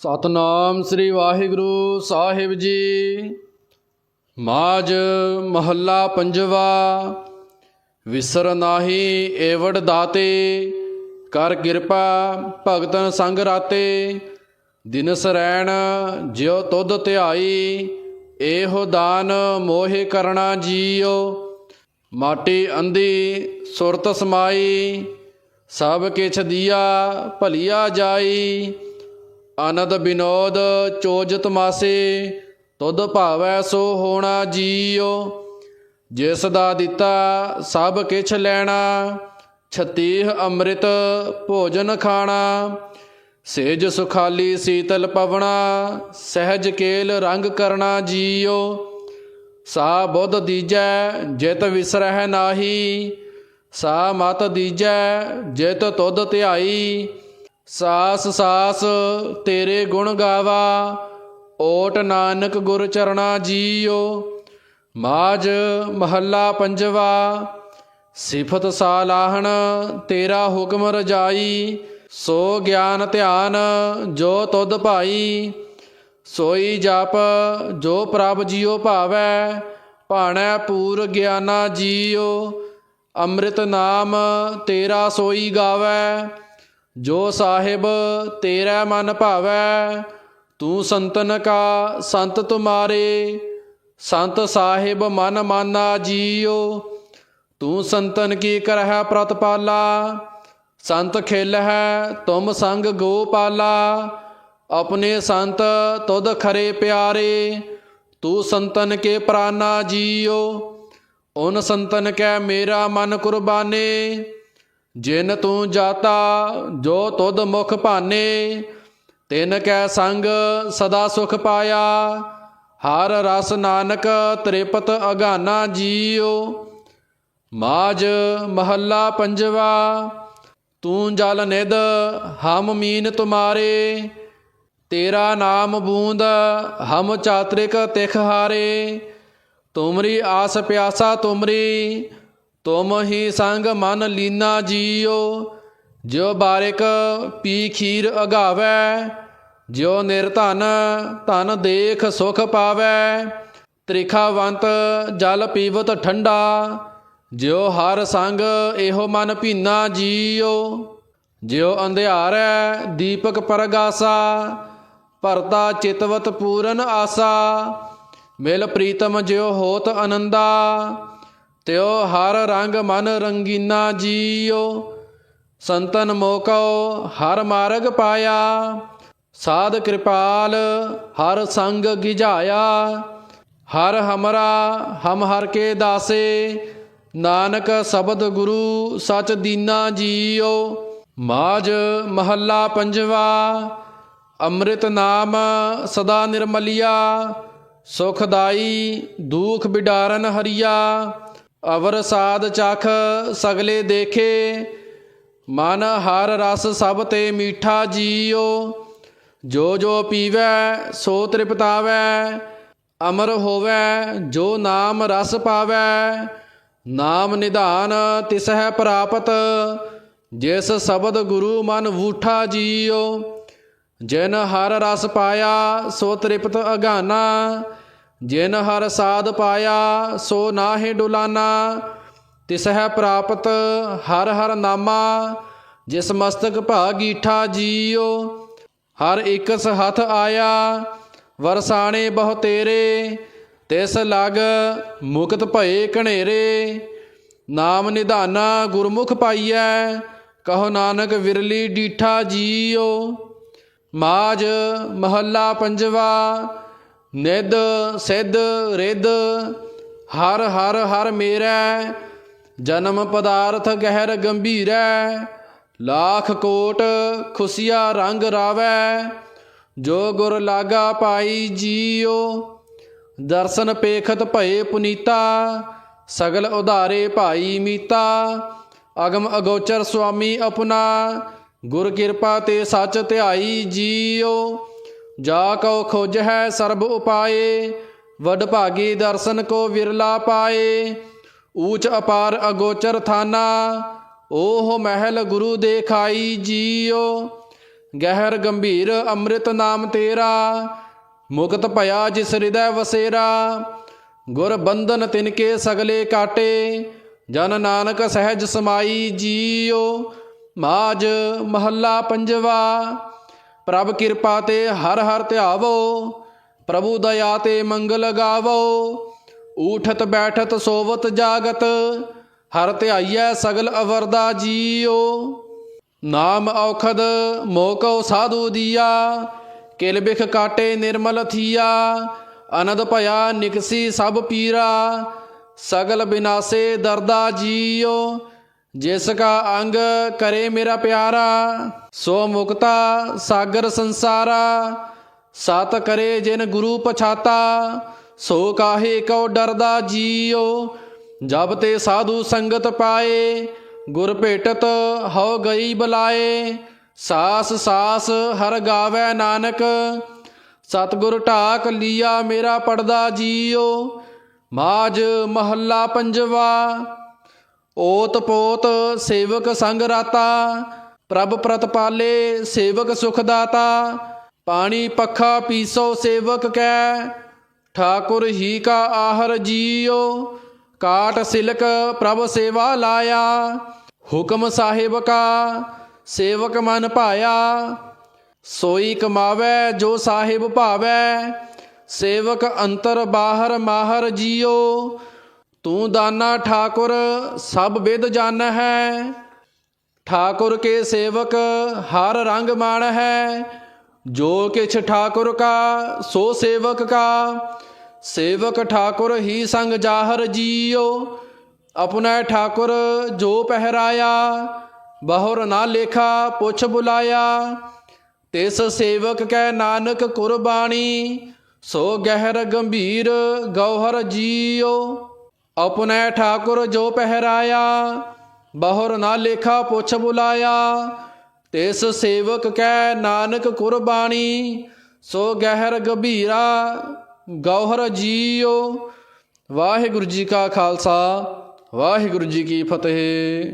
ਸਤਨਾਮ ਸ੍ਰੀ ਵਾਹਿਗੁਰੂ ਸਾਹਿਬ ਜੀ। ਮਾਜ ਮਹੱਲਾ ਪੰਜਵਾ, ਵਿਸਰ ਨਾਹੀ ਏਵੜ ਦਾਤੇ, ਕਰ ਕਿਰਪਾ ਭਗਤਨ ਸੰਗ ਰਾਤੇ, ਦਿਨ ਸਰੈਣ ਜਿਉ ਤੁਧ ਧਿਆਈ, ਇਹੋ ਦਾਨ ਮੋਹਿ ਕਰਣਾ ਜੀਓ ਮਾਟੀ ਅੰਧੀ ਸੁਰਤ ਸਮਾਈ, ਸਭ ਕਿਛ ਦੀਆ ਭਲੀਆ ਜਾਈ। ਆਨੰਦ ਬਿਨੋਦ ਚੋਜ ਤਮਾਸੇ, ਤੁਧ ਭਾਵੈ ਸੋ ਹੋਣਾ ਜੀਉ। ਜਿਸ ਦਾ ਦਿੱਤਾ ਸਭ ਕਿਛ ਲੈਣਾ, ਛਤੀਹ ਅੰਮ੍ਰਿਤ ਭੋਜਨ ਖਾਣਾ। ਸੇਜ ਸੁਖਾਲੀ ਸੀਤਲ ਪਵਣਾ, ਸਹਿਜ ਕੇਲ ਰੰਗ ਕਰਨਾ ਜੀਉ। ਸਾ ਬੁੱਧ ਦੀਜੈ ਜਿਤ ਵਿਸਰਹਿ ਨਾਹੀ, ਸਾ ਮਤ ਦੀਜੈ ਜਿਤ ਤੁਧ ਧਿਆਈ। ਸਾਸ ਸਾਸ ਤੇਰੇ ਗੁਣ ਗਾਵਾ, ਓਟ ਨਾਨਕ ਗੁਰ ਚਰਣਾ ਜੀਓ ਮਾਜ ਮਹੱਲਾ ਪੰਜਵਾ, ਸਿਫਤ ਸਾਲਾਹਣ ਤੇਰਾ ਹੁਕਮ ਰਜਾਈ। ਸੋ ਗਿਆਨ ਧਿਆਨ ਜੋ ਤੁਧ ਭਾਈ, ਸੋਈ ਜਪ ਜੋ ਪ੍ਰਭ ਜੀਉ ਭਾਵੈ, ਭਾਣੈ ਪੂਰ ਗਿਆਨਾ ਜੀਓ ਅੰਮ੍ਰਿਤ ਨਾਮ ਤੇਰਾ ਸੋਈ ਗਾਵੈ। ਜੋ ਸਾਹਿਬ ਤੇਰਾ ਮਨ ਭਾਵੈ, ਤੂੰ ਸੰਤਨ ਕਾ ਸੰਤ ਤੁਮਾਰੇ। ਸੰਤ ਸਾਹਿਬ ਮਨ ਮਾਨਾ ਜੀਓ ਤੂੰ ਸੰਤਨ ਕੀ ਕਰਹਿ ਪ੍ਰਤਪਾਲਾ। ਸੰਤ ਖੇਲ ਹੈ ਤੁਮ ਸੰਗ ਗੋਪਾਲਾ। ਆਪਣੇ ਸੰਤ ਤੁਧ ਖਰੇ ਪਿਆਰੇ, ਤੂੰ ਸੰਤਨ ਕੇ ਪ੍ਰਾਨਾ ਜੀਓ ਉਨ ਸੰਤਨ ਕੈ ਮੇਰਾ ਮਨ ਕੁਰਬਾਨੇ। ਜਿਨ ਤੂੰ ਜਾਤਾ, ਜੋ ਤੁਧ ਮੁਖ ਭਾਨੇ, ਤਿਨ ਕੈ ਸੰਗ ਸਦਾ ਸੁਖ ਪਾਇਆ। ਹਰ ਰਸ ਨਾਨਕ ਤ੍ਰਿਪਤ ਅਗਾਨਾ ਜੀਓ ਮਾਜ ਮਹੱਲਾ ਪੰਜਵਾ, ਤੂੰ ਜਲ ਨਿਦ ਹਮ ਮੀਨ ਤੁਮਾਰੇ। ਤੇਰਾ ਨਾਮ ਬੂੰਦ, ਹਮ ਚਾਤ੍ਰਿਕ ਤਿਖ ਹਾਰੇ। ਤੁਮਰੀ ਆਸ ਪਿਆਸਾ ਤੁਮਰੀ ਤੁਮ ਹੀ ਸੰਗ ਮਨ ਲੀਨਾ ਜੀਓ, ਜਿਉ ਬਾਰਿਕ ਪੀ ਖੀਰ ਅਗਾਵੈ, ਜਿਉ ਨਿਰਧਨ ਧਨ ਦੇਖ ਸੁਖ ਪਾਵੈ। ਤ੍ਰਿਖਾਵੰਤ ਜਲ ਪੀਵਤ ਠੰਡਾ, ਜਿਉ ਹਰ ਸੰਗ ਇਹੋ ਮਨ ਭੀਨਾ ਜੀਓ। ਜਿਉ ਅੰਧਿਆਰੈ ਦੀਪਕ ਪਰਗਾਸਾ, ਭਰਤਾ ਚਿਤਵਤ ਪੂਰਨ ਆਸਾ, ਮਿਲ ਪ੍ਰੀਤਮ ਜਿਉ ਹੋਤ ਆਨੰਦਾ ਤਿਉ ਹਰ ਰੰਗ ਮਨ ਰੰਗੀਨਾ ਜੀਓ ਸੰਤਨ ਮੋਕਉ, ਹਰ ਮਾਰਗ ਪਾਇਆ। ਸਾਧ ਕਿਰਪਾਲ ਹਰ ਸੰਗ ਗਿਝਾਇਆ। ਹਰ ਹਮਰਾ ਹਮ ਹਰ ਕੇ ਦਾਸੇ, ਨਾਨਕ ਸ਼ਬਦ ਗੁਰੂ ਸਚ ਦੀਨਾ ਜੀਓ ਮਾਜ ਮਹੱਲਾ ਪੰਜਵਾ, ਅੰਮ੍ਰਿਤ ਨਾਮ ਸਦਾ ਨਿਰਮਲਿਆ, ਸੁਖਦਾਈ ਦੁਖ ਬਿਡਾਰਨ ਹਰੀਆ। ਅਵਰ ਸਾਧ ਚਖ ਸਗਲੇ ਦੇਖੇ, ਮਨ ਹਰ ਰਸ ਸਭ ਤੇ ਮੀਠਾ ਜੀਓ ਜੋ ਜੋ ਪੀਵੈ, ਸੋ ਤ੍ਰਿਪਤਾਵੈ, ਅਮਰ ਹੋਵੈ, ਜੋ ਨਾਮ ਰਸ ਪਾਵੈ, ਨਾਮ ਨਿਧਾਨ ਤਿਸਹਿ ਪ੍ਰਾਪਤ। ਜਿਸ ਸ਼ਬਦ ਗੁਰੂ ਮਨ ਵੂਠਾ ਜੀਓ ਜਿਨ ਹਰ ਰਸ ਪਾਇਆ, ਸੋ ਤ੍ਰਿਪਤ ਅਗਾਨਾ। ਜਿਨ ਹਰ ਸਾਧ ਪਾਇਆ, ਸੋ ਨਾਹਿ ਡੁਲਾਨਾ। ਤਿਸਹਿ ਪ੍ਰਾਪਤ, ਹਰ ਹਰ ਨਾਮਾ। ਜਿਸ ਮਸਤਕ ਭਾਗੀਠਾ ਜੀਓ ਹਰ ਇਕਸ ਹੱਥ ਆਇਆ। ਵਰਸਾਣੇ ਬਹੁ ਤੇਰੇ, ਤਿਸ ਲਗ ਮੁਕਤ ਭਏ ਕਣੇਰੇ ਨਾਮ ਨਿਧਾਨਾ ਗੁਰਮੁਖ ਪਾਈਐ, ਕਹੋ ਨਾਨਕ ਵਿਰਲੀ ਡੀਠਾ ਜੀਓ ਮਾਜ ਮਹੱਲਾ ਪੰਜਵਾ ਨਿਦ ਸਿੱਧ, ਰਿੱਧ, ਹਰ ਹਰ ਹਰ ਮੇਰਾ, ਜਨਮ ਪਦਾਰਥ ਗਹਿਰ ਗੰਭੀਰੈ, ਲਾਖ ਕੋਟ ਖੁਸ਼ੀਆ ਰੰਗ ਰਾਵੈ, ਜੋ ਗੁਰ ਲਾਗਾ ਪਾਈ ਜੀਓ ਦਰਸ਼ਨ ਪੇਖਤ ਭਏ ਪੁਨੀਤਾ, ਸਗਲ ਉਧਾਰੇ ਭਾਈ ਮੀਤਾ, ਅਗਮ ਅਗੋਚਰ ਸੁਆਮੀ ਆਪਣਾ ਗੁਰ ਕਿਰਪਾ ਤੇ ਸੱਚ ਧਿਆਈ ਜੀਓ ਜਾ ਕਉ ਖੋਜ ਹੈ ਸਰਬ ਉਪਾਏ, ਵਡ ਭਾਗੀ ਦਰਸ਼ਨ ਕੋ ਵਿਰਲਾ ਪਾਏ। ਊਚ ਅਪਾਰ ਅਗੋਚਰ ਥਾਨਾ, ਓਹ ਮਹਿਲ ਗੁਰੂ ਦੇਖਾਈ ਜੀਓ ਗਹਿਰ ਗੰਭੀਰ ਅੰਮ੍ਰਿਤ ਨਾਮ ਤੇਰਾ, ਮੁਕਤ ਭਇਆ ਜਿਸ ਹਿਰਦੈ ਵਸੇਰਾ। ਗੁਰ ਬੰਧਨ ਤਿਨ ਕੇ ਸਗਲੇ ਕਾਟੇ, ਜਨ ਨਾਨਕ ਸਹਿਜ ਸਮਾਈ ਜੀਓ ਮਾਜ ਮਹੱਲਾ ਪੰਜਵਾ ਪ੍ਰਭ ਕਿਰਪਾ ਤੇ ਹਰ ਹਰ ਧਿਆਵੋ, ਪ੍ਰਭੂ ਦਇਆ ਤੇ ਮੰਗਲ ਗਾਵੋ। ਊਠਤ ਬੈਠਤ ਸੋਵਤ ਜਾਗਤ, ਹਰ ਧਿਆਈਐ ਸਗਲ ਅਵਰਦਾ ਜੀਓ। ਨਾਮ ਔਖਦ ਮੋਕੋ ਸਾਧੂ ਦੀਆ, ਕਿਲ ਬਿਖ ਕਾਟੇ ਨਿਰਮਲ ਥੀਆ। ਅਨੰਦ ਭਇਆ ਨਿਕਸੀ ਸਭ ਪੀਰਾ, ਸਗਲ ਬਿਨਾਸੇ ਦਰਦਾ ਜੀਓ। ਜਿਸ ਕਾ ਅੰਗ ਕਰੇ ਮੇਰਾ ਪਿਆਰਾ, ਸੋ ਮੁਕਤਾ ਸਾਗਰ ਸੰਸਾਰਾ। ਸਤ ਕਰੇ ਜਿਨ ਗੁਰੂ ਪਛਾਤਾ, ਸੋ ਕਾਹੇ ਕਉ ਡਰਦਾ ਜੀਓ ਜਬ ਤੇ ਸਾਧੂ ਸੰਗਤ ਪਾਏ, ਗੁਰ ਭੇਟਤ ਹਉ ਗਈ ਬਲਾਏ। ਸਾਸ ਸਾਸ ਹਰ ਗਾਵੇ ਨਾਨਕ, ਸਤਗੁਰ ਢਾਕ ਲੀਆ ਮੇਰਾ ਪੜਦਾ ਜੀਓ ਮਾਜ ਮਹੱਲਾ ਪੰਜਵਾ ਓਤ ਪੋਤ ਸੇਵਕ ਸੰਗ ਰਾਤਾ, ਪ੍ਰਭ ਪ੍ਰਤਪਾਲੇ ਸੇਵਕ ਸੁਖ ਦਾਤਾ, ਪਾਣੀ ਪੱਖਾ ਪੀਸੋ ਸੇਵਕ ਕੈ, ਠਾਕੁਰ ਹੀ ਕਾ ਆਹਰ ਜੀਓ ਕਾਟ ਸਿਲਕ ਪ੍ਰਭ ਸੇਵਾ ਲਾਇਆ, ਹੁਕਮ ਸਾਹਿਬ ਕਾ ਸੇਵਕ ਮਨ ਭਾਇਆ, ਸੋਈ ਕਮਾਵੇ ਜੋ ਸਾਹਿਬ ਭਾਵੈ, ਸੇਵਕ ਅੰਤਰ ਬਾਹਰ ਮਾਹਰ ਜੀਓ ਤੂੰ ਦਾਨਾ ਠਾਕੁਰ, ਸਭ ਵਿਦ ਜਾਣ ਹੈ ਠਾਕੁਰ ਕੇ ਸੇਵਕ, ਹਰ ਰੰਗ ਮਾਣ ਹੈ ਜੋ ਕਿਛ ਠਾਕੁਰ ਕਾ, ਸੋ ਸੇਵਕ ਕਾ। ਸੇਵਕ ਠਾਕੁਰ ਹੀ ਸੰਗ ਜਾਹਰ ਜੀਓ ਆਪਣਾ ਠਾਕੁਰ ਜੋ ਪਹਿਰਾਇਆ, ਬਹੁਰ ਨਾ ਲੇਖਾ ਪੁੱਛ ਬੁਲਾਇਆ। ਤਿਸ ਸੇਵਕ ਕੈ ਨਾਨਕ ਕੁਰਬਾਨੀ ਸੋ ਗਹਿਰ ਗੰਭੀਰ ਗੌਹਰ ਜੀਓ ਆਪਣੇ ਠਾਕੁਰ ਜੋ ਪਹਿਰਾਇਆ ਬਹੁਰ ਨਾ ਲੇਖਾ ਪੁੱਛ ਬੁਲਾਇਆ ਤਿਸ ਸੇਵਕ ਕੈ ਨਾਨਕ ਕੁਰਬਾਨੀ ਸੋ ਗਹਿਰ ਗਭੀਰਾ ਗੌਹਰ ਜੀਓ ਵਾਹਿਗੁਰੂ ਜੀ ਕਾ ਖਾਲਸਾ ਵਾਹਿਗੁਰੂ ਜੀ ਕੀ ਫਤਿਹ